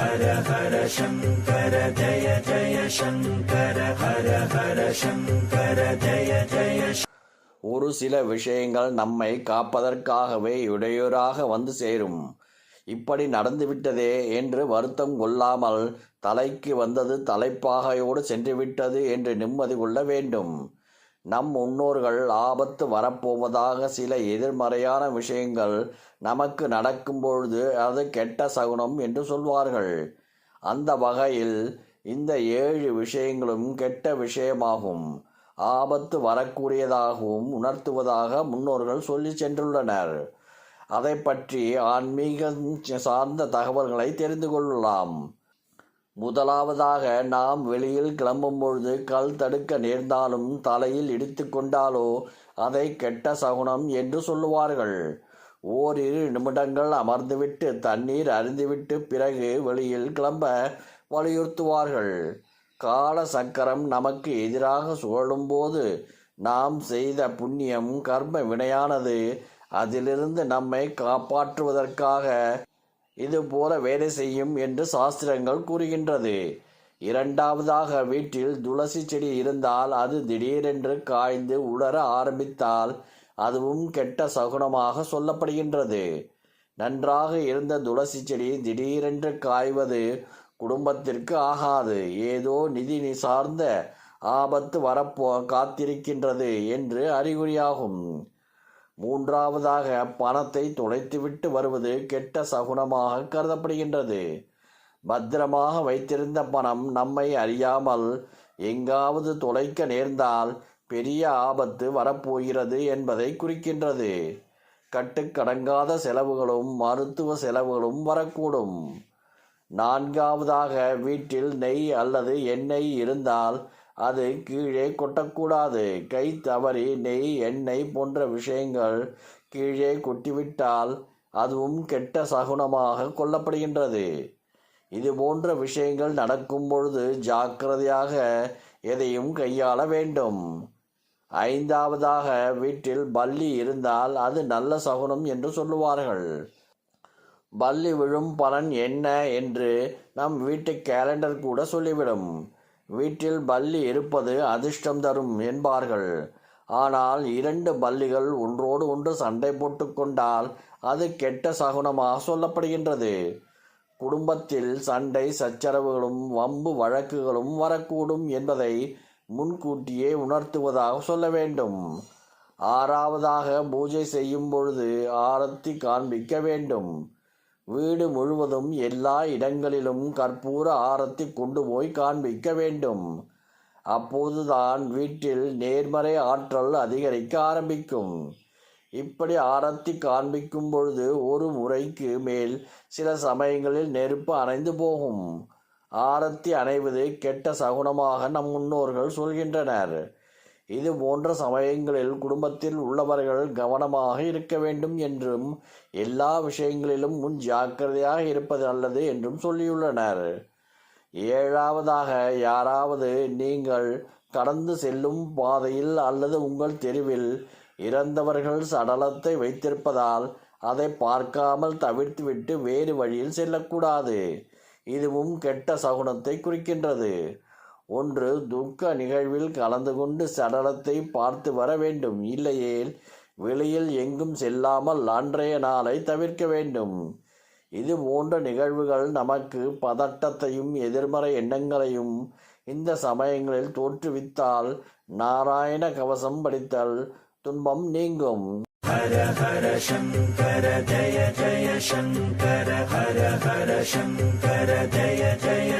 ஹர ஹர சங்கர ஜய ஜய சங்கர ஹர ஹர சங்கர ஜய ஜய ஒரு சில விஷயங்கள் நம்மை காப்பதற்காகவே இடையூறாக வந்து சேரும். இப்படி நடந்துவிட்டதே என்று வருத்தம் கொள்ளாமல் தலைக்கு வந்தது தலைப்பாகையோடு சென்றுவிட்டது என்று நிம்மதி கொள்ள வேண்டும். நம் முன்னோர்கள் ஆபத்து வரப்போவதாக சில எதிர்மறையான விஷயங்கள் நமக்கு நடக்கும் பொழுது அது கெட்ட சகுனம் என்று சொல்வார்கள். அந்த வகையில் இந்த ஏழு விஷயங்களும் கெட்ட விஷயமாகும். ஆபத்து வரக்கூடியதாகவும் உணர்த்துவதாக முன்னோர்கள் சொல்லி சென்றுள்ளனர். அதை பற்றி ஆன்மீகம் சார்ந்த தகவல்களை தெரிந்து கொள்ளலாம். முதலாவதாக நாம் வெளியில் கிளம்பும் பொழுது கல் தடுக்க நேர்ந்தாலும் தலையில் இடித்து கொண்டாலோ அதை கெட்ட சகுனம் என்று சொல்லுவார்கள். ஓரிரு நிமிடங்கள் அமர்ந்துவிட்டு தண்ணீர் அருந்திவிட்டு பிறகு வெளியில் கிளம்ப வலியுறுத்துவார்கள். கால சக்கரம் நமக்கு எதிராக சுழலும்போது நாம் செய்த புண்ணியம் கர்ம வினையானது. அதிலிருந்து நம்மை காப்பாற்றுவதற்காக இது போல வேலை செய்யும் என்று சாஸ்திரங்கள் கூறுகின்றது. இரண்டாவதாக வீட்டில் துளசி செடி இருந்தால் அது திடீரென்று காய்ந்து உலர ஆரம்பித்தால் அதுவும் கெட்ட சகுனமாக சொல்லப்படுகின்றது. நன்றாக இருந்த துளசி செடி திடீரென்று காய்வது குடும்பத்திற்கு ஆகாது. ஏதோ நிதி சார்ந்த ஆபத்து வரப்போ காத்திருக்கின்றது என்று அறிகுறியாகும். மூன்றாவதாக பணத்தை தொலைத்துவிட்டு வருவது கெட்ட சகுனமாக கருதப்படுகின்றது. பத்திரமாக வைத்திருந்த பணம் நம்மை அறியாமல் எங்காவது தொலைக்க நேர்ந்தால் பெரிய ஆபத்து வரப்போகிறது என்பதை குறிக்கின்றது. கட்டுக்கடங்காத செலவுகளும் மருத்துவ செலவுகளும் வரக்கூடும். நான்காவதாக வீட்டில் நெய் அல்லது எண்ணெய் இருந்தால் அது கீழே கொட்டக்கூடாது. கை தவறி நெய் எண்ணெய் போன்ற விஷயங்கள் கீழே கொட்டிவிட்டால் அதுவும் கெட்ட சகுனமாக கொல்லப்படுகின்றது. இது போன்ற விஷயங்கள் நடக்கும் பொழுது ஜாக்கிரதையாக எதையும் கையாள வேண்டும். ஐந்தாவதாக வீட்டில் பல்லி இருந்தால் அது நல்ல சகுனம் என்று சொல்லுவார்கள். பல்லி விழும் பலன் என்ன என்று நம் வீட்டு கேலண்டர் கூட சொல்லிவிடும். வீட்டில் பல்லி இருப்பது அதிர்ஷ்டம் தரும் என்பார்கள். ஆனால் இரண்டு பல்லிகள் ஒன்றோடு ஒன்று சண்டை போட்டுக்கொண்டால் அது கெட்ட சகுனமாக சொல்லப்படுகின்றது. குடும்பத்தில் சண்டை சச்சரவுகளும் வம்பு வழக்குகளும் வரக்கூடும் என்பதை முன்கூட்டியே உணர்த்துவதாக சொல்ல வேண்டும். ஆறாவதாக பூஜை செய்யும் பொழுது ஆரத்தி காண்பிக்க வேண்டும். வீடு முழுவதும் எல்லா இடங்களிலும் கற்பூர ஆரத்தி கொண்டு போய் காண்பிக்க வேண்டும். அப்போதுதான் வீட்டில் நேர்மறை ஆற்றல் அதிகரிக்க ஆரம்பிக்கும். இப்படி ஆரத்தி காண்பிக்கும் பொழுது ஒரு முறைக்கு மேல் சில சமயங்களில் நெருப்பு அணைந்து போகும். ஆரத்தி அணைவது கெட்ட சகுனமாக நம் முன்னோர்கள் சொல்கின்றனர். இது போன்ற சமயங்களில் குடும்பத்தில் உள்ளவர்கள் கவனமாக இருக்க வேண்டும் என்றும் எல்லா விஷயங்களிலும் முன் ஜாக்கிரதையாக இருப்பது நல்லது என்றும் சொல்லியுள்ளனர். ஏழாவதாக யாராவது நீங்கள் கடந்து செல்லும் பாதையில் அல்லது உங்கள் தெருவில் இறந்தவர்கள் சடலத்தை வைத்திருப்பதால் அதை பார்க்காமல் தவிர்த்துவிட்டு வேறு வழியில் செல்லக்கூடாது. இதுவும் கெட்ட சகுனத்தை குறிக்கின்றது. ஒன்று துக்க நிகழ்வில் கலந்து கொண்டு சடலத்தை பார்த்து வர வேண்டும். இல்லையேல் வெளியில் எங்கும் செல்லாமல் அன்றைய நாளை தவிர்க்க வேண்டும். இது போன்ற நிகழ்வுகள் நமக்கு பதட்டத்தையும் எதிர்மறை எண்ணங்களையும் இந்த சமயங்களில் தோற்றுவித்தால் நாராயண கவசம் படித்தல் துன்பம் நீங்கும். ஹர ஹர சங்கர ஜய ஜய சங்கர ஹர ஹர சங்கர ஜய ஜய